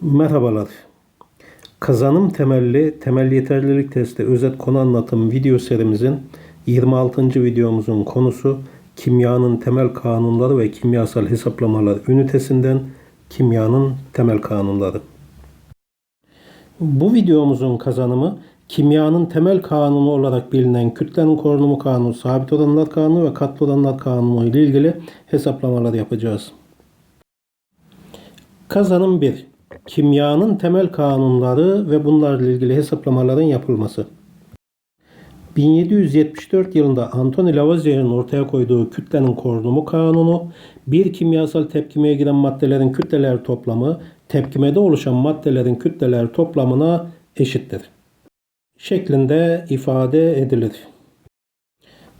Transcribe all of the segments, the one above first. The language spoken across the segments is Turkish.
Merhabalar. Kazanım temelli temel yeterlilik testi özet konu anlatım video serimizin 26. videomuzun konusu kimyanın temel kanunları ve kimyasal hesaplamalar ünitesinden kimyanın temel kanunları. Bu videomuzun kazanımı kimyanın temel kanunu olarak bilinen kütlenin korunumu kanunu, sabit oranlar kanunu ve katlı oranlar kanunu ile ilgili hesaplamalar yapacağız. Kazanım 1. Kimyanın temel kanunları ve bunlarla ilgili hesaplamaların yapılması. 1774 yılında Antoni Lavoisier'in ortaya koyduğu kütlenin korunumu kanunu, bir kimyasal tepkimeye giren maddelerin kütleler toplamı, tepkimede oluşan maddelerin kütleler toplamına eşittir. Şeklinde ifade edilir.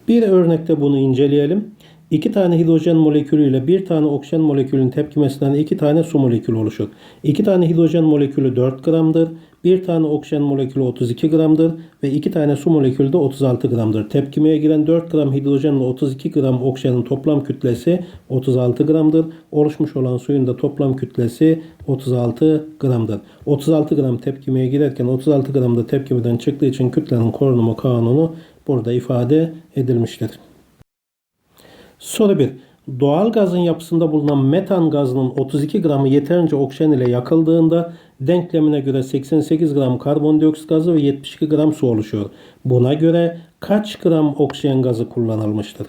Bir örnekte bunu inceleyelim. İki tane hidrojen molekülü ile bir tane oksijen molekülünün tepkimesinden iki tane su molekülü oluşur. İki tane hidrojen molekülü 4 gramdır. Bir tane oksijen molekülü 32 gramdır ve iki tane su molekülü de 36 gramdır. Tepkimeye giren 4 gram hidrojenle 32 gram oksijenin toplam kütlesi 36 gramdır. Oluşmuş olan suyun da toplam kütlesi 36 gramdır. 36 gram tepkimeye girerken 36 gram da tepkimeden çıktığı için kütlenin korunumu kanunu burada ifade edilmiştir. Soru 1. Doğal gazın yapısında bulunan metan gazının 32 gramı yeterince oksijen ile yakıldığında denklemine göre 88 gram karbondioksit gazı ve 72 gram su oluşuyor. Buna göre kaç gram oksijen gazı kullanılmıştır?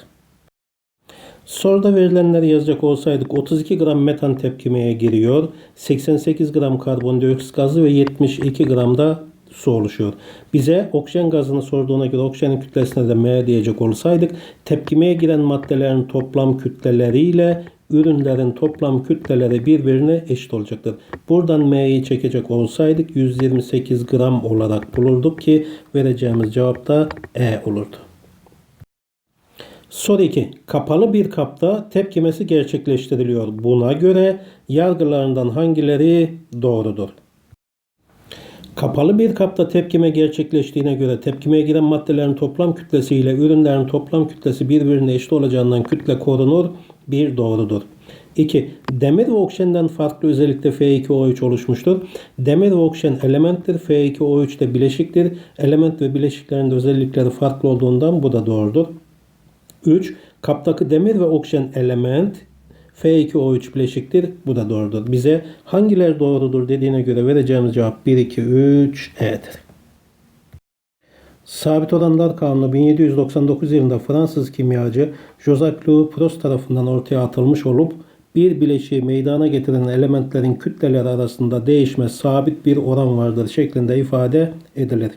Soruda verilenleri yazacak olsaydık 32 gram metan tepkimeye giriyor. 88 gram karbondioksit gazı ve 72 gram da su oluşuyor. Bize oksijen gazını sorduğuna göre oksijenin kütlesine de M diyecek olsaydık tepkimeye giren maddelerin toplam kütleleriyle ürünlerin toplam kütleleri birbirine eşit olacaktır. Buradan M'yi çekecek olsaydık 128 gram olarak bulurduk ki vereceğimiz cevap da E olurdu. Soru 2. Kapalı bir kapta tepkimesi gerçekleştiriliyor. Buna göre yargılarından hangileri doğrudur? Kapalı bir kapta tepkime gerçekleştiğine göre tepkimeye giren maddelerin toplam kütlesi ile ürünlerin toplam kütlesi birbirine eşit olacağından kütle korunur. Bir doğrudur. 2. Demir ve oksijenden farklı özellikle F2O3 oluşmuştur. Demir ve oksijen elementtir. F2O3 de bileşiktir. Element ve bileşiklerin de özellikleri farklı olduğundan bu da doğrudur. 3. Kaptaki demir ve oksijen element F2O3 bileşiktir. Bu da doğrudur. Bize hangileri doğrudur dediğine göre vereceğimiz cevap 1, 2, 3, E'dir. Sabit oranlar kanunu 1799 yılında Fransız kimyacı Joseph Louis Prost tarafından ortaya atılmış olup bir bileşiği meydana getiren elementlerin kütleleri arasında değişme sabit bir oran vardır şeklinde ifade edilir.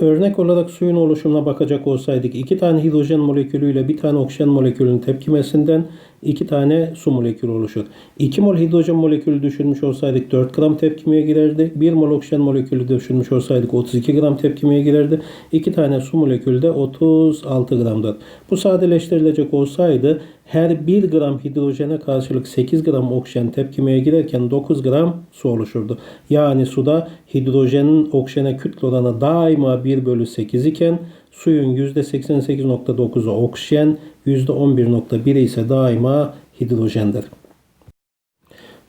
Örnek olarak suyun oluşumuna bakacak olsaydık iki tane hidrojen molekülü ile bir tane oksijen molekülünün tepkimesinden iki tane su molekülü oluşur. 2 mol hidrojen molekülü düşünmüş olsaydık 4 gram tepkimeye girerdi. 1 mol oksijen molekülü düşünmüş olsaydık 32 gram tepkimeye girerdi. 2 tane su molekülü de 36 gramdır. Bu sadeleştirilecek olsaydı her 1 gram hidrojene karşılık 8 gram oksijen tepkimeye girerken 9 gram su oluşurdu. Yani suda hidrojenin oksijene kütle oranı daima 1 bölü 8 iken suyun %88.9'u oksijen, %11.1'i ise daima hidrojendir.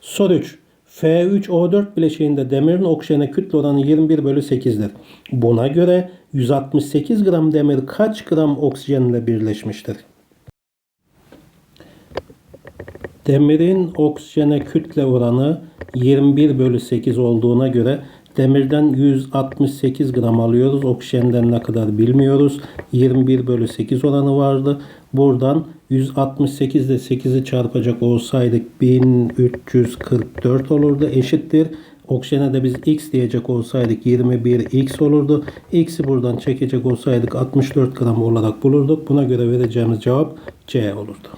Soru 3. F3O4 bileşiğinde demirin oksijene kütle oranı 21 bölü 8'dir. Buna göre 168 gram demir kaç gram oksijenle birleşmiştir? Demirin oksijene kütle oranı 21 bölü 8 olduğuna göre demirden 168 gram alıyoruz. Oksijenden ne kadar bilmiyoruz. 21 bölü 8 oranı vardı. Buradan 168 ile 8'i çarpacak olsaydık 1344 olurdu. Eşittir. Oksijene de biz x diyecek olsaydık 21x olurdu. X'i buradan çekecek olsaydık 64 gram olarak bulurduk. Buna göre vereceğimiz cevap C olurdu.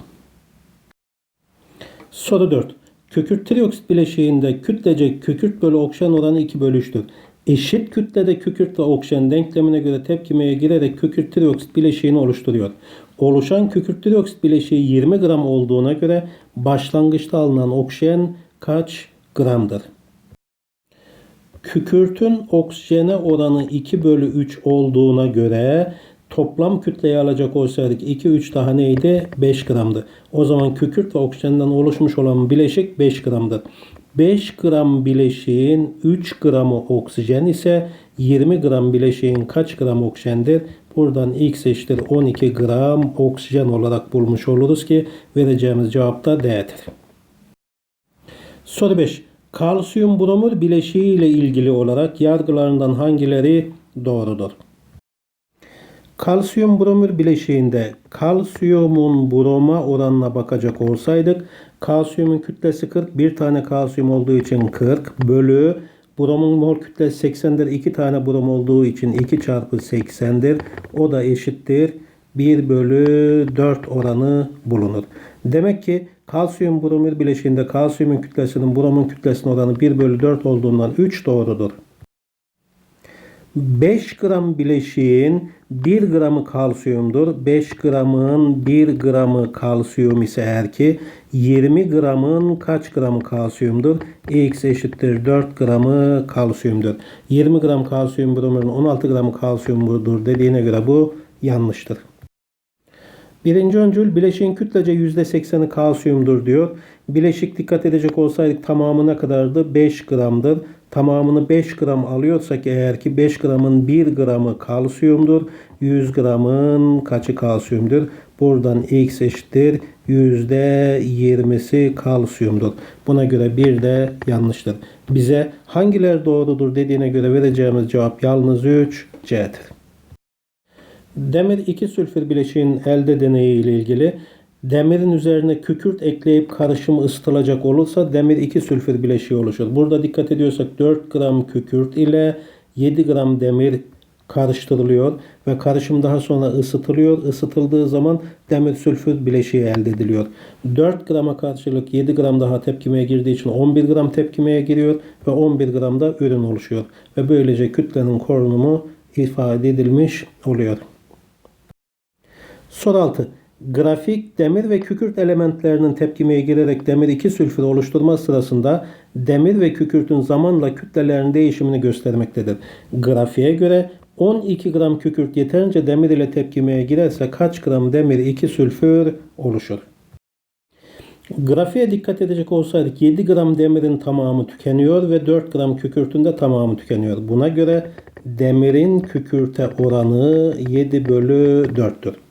Soru 4. Kükürt trioksit bileşiğinde kütlece kükürt bölü oksijen oranı 2 bölü 3'tür. Eşit kütlede kükürt ve oksijen denklemine göre tepkimeye girerek kükürt trioksit bileşiğini oluşturuyor. Oluşan kükürt trioksit bileşiği 20 gram olduğuna göre başlangıçta alınan oksijen kaç gramdır? Kükürtün oksijene oranı 2 bölü 3 olduğuna göre toplam kütleyi alacak olsaydık 2 3 daha neydi? 5 gramdı. O zaman kükürt ve oksijenden oluşmuş olan bileşik 5 gramdır. 5 gram bileşiğin 3 gramı oksijen ise 20 gram bileşiğin kaç gram oksijendir? Buradan x eşittir 12 gram oksijen olarak bulmuş oluruz ki vereceğimiz cevap da D'dir. Soru 5. Kalsiyum bromür bileşiği ile ilgili olarak yargılarından hangileri doğrudur? Kalsiyum bromür bileşiğinde kalsiyumun broma oranına bakacak olsaydık kalsiyumun kütlesi 40 bir tane kalsiyum olduğu için 40 bölü bromun mol kütlesi 80'dir 2 tane brom olduğu için 2 çarpı 80'dir o da eşittir 1 bölü 4 oranı bulunur. Demek ki kalsiyum bromür bileşiğinde kalsiyumun kütlesinin bromun kütlesinin oranı 1 bölü 4 olduğundan 3 doğrudur. 5 gram bileşiğin 1 gramı kalsiyumdur. 5 gramın 1 gramı kalsiyum ise eğer ki 20 gramın kaç gramı kalsiyumdur? X eşittir 4 gramı kalsiyumdur. 20 gram kalsiyum bromürün 16 gramı kalsiyumdur dediğine göre bu yanlıştır. Birinci öncül bileşiğin kütlece %80'i kalsiyumdur diyor. Bileşik dikkat edecek olsaydık tamamı ne kadardı? 5 gramdır. Tamamını 5 gram alıyorsak eğer ki 5 gramın 1 gramı kalsiyumdur. 100 gramın kaçı kalsiyumdur? Buradan x eşittir. %20'si kalsiyumdur. Buna göre bir de yanlıştır. Bize hangiler doğrudur dediğine göre vereceğimiz cevap yalnız 3 C'dir. Demir 2 sülfür bileşiğinin elde deneyi ile ilgili demirin üzerine kükürt ekleyip karışımı ısıtılacak olursa demir 2 sülfür bileşiği oluşur. Burada dikkat ediyorsak 4 gram kükürt ile 7 gram demir karıştırılıyor ve karışım daha sonra ısıtılıyor. Isıtıldığı zaman demir sülfür bileşiği elde ediliyor. 4 grama karşılık 7 gram daha tepkimeye girdiği için 11 gram tepkimeye giriyor ve 11 gram da ürün oluşuyor. Ve böylece kütlenin korunumu ifade edilmiş oluyor. Soru 6. Grafik demir ve kükürt elementlerinin tepkimeye girerek demir 2 sülfürü oluşturma sırasında demir ve kükürtün zamanla kütlelerinin değişimini göstermektedir. Grafiğe göre 12 gram kükürt yeterince demir ile tepkimeye girerse kaç gram demir 2 sülfür oluşur? Grafiğe dikkat edecek olsaydık 7 gram demirin tamamı tükeniyor ve 4 gram kükürtün de tamamı tükeniyor. Buna göre demirin kükürte oranı 7 bölü 4'tür.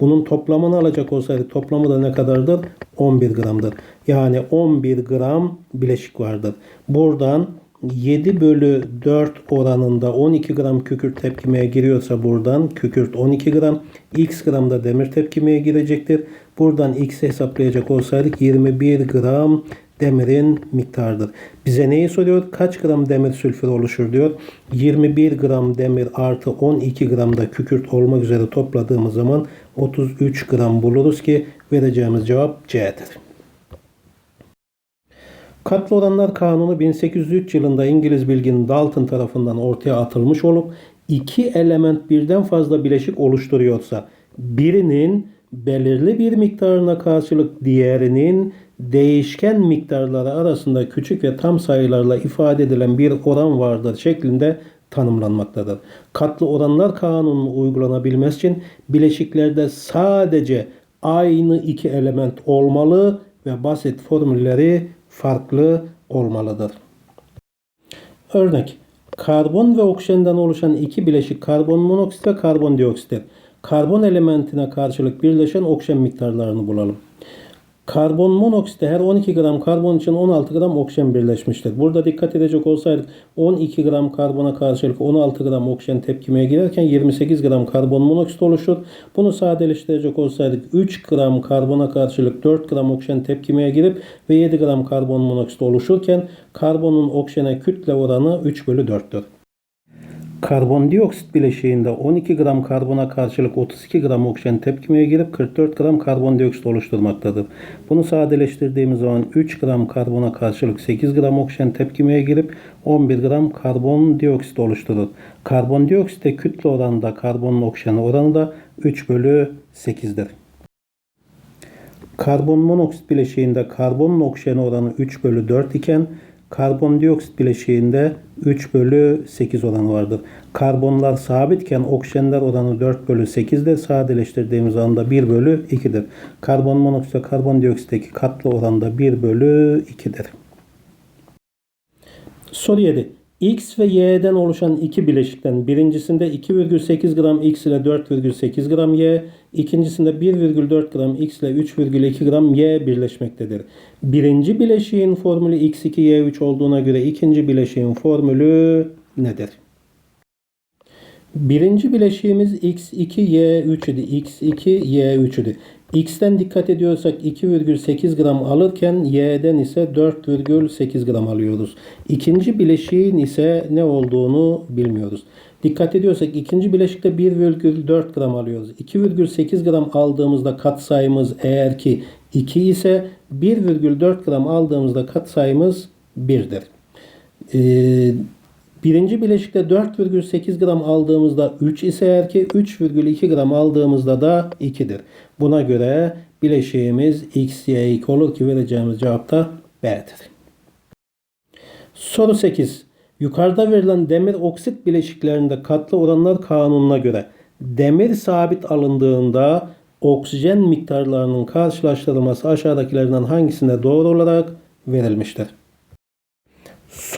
Bunun toplamını alacak olsaydık toplamı da ne kadardır? 11 gramdır. Yani 11 gram bileşik vardır. Buradan 7 bölü 4 oranında 12 gram kükürt tepkimeye giriyorsa buradan kükürt 12 gram. X gramda demir tepkimeye girecektir. Buradan X hesaplayacak olsaydık 21 gram demirin miktarıdır. Bize neyi soruyor? Kaç gram demir sülfür oluşur diyor. 21 gram demir artı 12 gram da kükürt olmak üzere topladığımız zaman 33 gram buluruz ki vereceğimiz cevap C'dir. Katlı oranlar kanunu 1803 yılında İngiliz bilginin Dalton tarafından ortaya atılmış olup iki element birden fazla bileşik oluşturuyorsa birinin belirli bir miktarına karşılık diğerinin değişken miktarları arasında küçük ve tam sayılarla ifade edilen bir oran vardır şeklinde tanımlanmaktadır. Katlı oranlar kanunun uygulanabilmesi için bileşiklerde sadece aynı iki element olmalı ve basit formülleri farklı olmalıdır. Örnek Karbon ve oksijenden oluşan iki bileşik karbon monoksit ve karbondioksittir. Karbon elementine karşılık birleşen oksijen miktarlarını bulalım. Karbon monoksitte her 12 gram karbon için 16 gram oksijen birleşmiştir. Burada dikkat edecek olsaydık 12 gram karbona karşılık 16 gram oksijen tepkimeye girerken 28 gram karbon monoksit oluşur. Bunu sadeleştirecek olsaydık 3 gram karbona karşılık 4 gram oksijen tepkimeye girip ve 7 gram karbon monoksit oluşurken karbonun oksijene kütle oranı 3 bölü 4'tür. Karbondioksit bileşiğinde 12 gram karbona karşılık 32 gram oksijen tepkimeye girip 44 gram karbondioksit oluşturmaktadır. Bunu sadeleştirdiğimiz zaman 3 gram karbona karşılık 8 gram oksijen tepkimeye girip 11 gram karbondioksit oluşturur. Karbondioksite kütle oranında karbonun oksijene oranı da 3 bölü 8'dir. Karbon monoksit bileşiğinde karbonun oksijene oranı 3 bölü 4 iken Karbondioksit bileşiğinde 3 bölü 8 oranı vardır. Karbonlar sabitken oksijenler oranı 4 bölü 8'dir. Sadeleştirdiğimiz anda 1 bölü 2'dir. Karbon monoksit ve karbondioksitteki katlı oranda 1 bölü 2'dir. Soru 7. X ve Y'den oluşan iki bileşikten birincisinde 2,8 gram X ile 4,8 gram Y, ikincisinde 1,4 gram X ile 3,2 gram Y birleşmektedir. Birinci bileşiğin formülü X2Y3 olduğuna göre ikinci bileşiğin formülü nedir? Birinci bileşiğimiz x2y3 idi. x2y3 idi. X'ten dikkat ediyorsak 2,8 gram alırken Y'den ise 4,8 gram alıyoruz. İkinci bileşiğin ise ne olduğunu bilmiyoruz. Dikkat ediyorsak ikinci bileşikte 1,4 gram alıyoruz. 2,8 gram aldığımızda katsayımız eğer ki 2 ise 1,4 gram aldığımızda katsayımız 1'dir. Ee, birinci bileşikte 4,8 gram aldığımızda 3 ise eğer ki 3,2 gram aldığımızda da 2'dir. Buna göre bileşiğimiz x, y, 2 olur ki vereceğimiz cevap da B'dir. Soru 8. Yukarıda verilen demir oksit bileşiklerinde katlı oranlar kanununa göre demir sabit alındığında oksijen miktarlarının karşılaştırılması aşağıdakilerden hangisinde doğru olarak verilmiştir?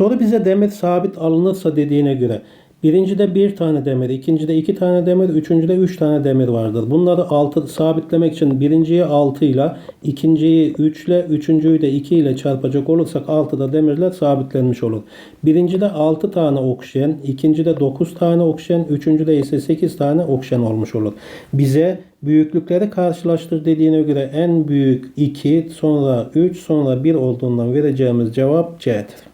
Soru bize demir sabit alınırsa dediğine göre birincide bir tane demir, ikincide iki tane demir, üçüncüde üç tane demir vardır. Bunları altı sabitlemek için birinciyi 6 ile, ikinciyi 3 ile, üçüncüyü de 2 ile çarpacak olursak 6'da demirler sabitlenmiş olur. Birincide 6 tane oksijen, ikincide 9 tane oksijen, üçüncüde ise 8 tane oksijen olmuş olur. Bize büyüklükleri karşılaştır dediğine göre en büyük 2, sonra 3, sonra 1 olduğundan vereceğimiz cevap C'dir.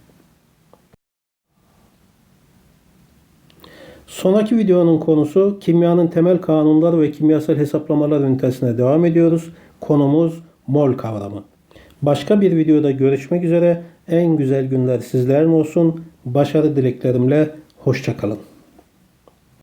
Sonraki videonun konusu kimyanın temel kanunları ve kimyasal hesaplamalar ünitesine devam ediyoruz. Konumuz mol kavramı. Başka bir videoda görüşmek üzere. En güzel günler sizlerin olsun. Başarı dileklerimle hoşçakalın.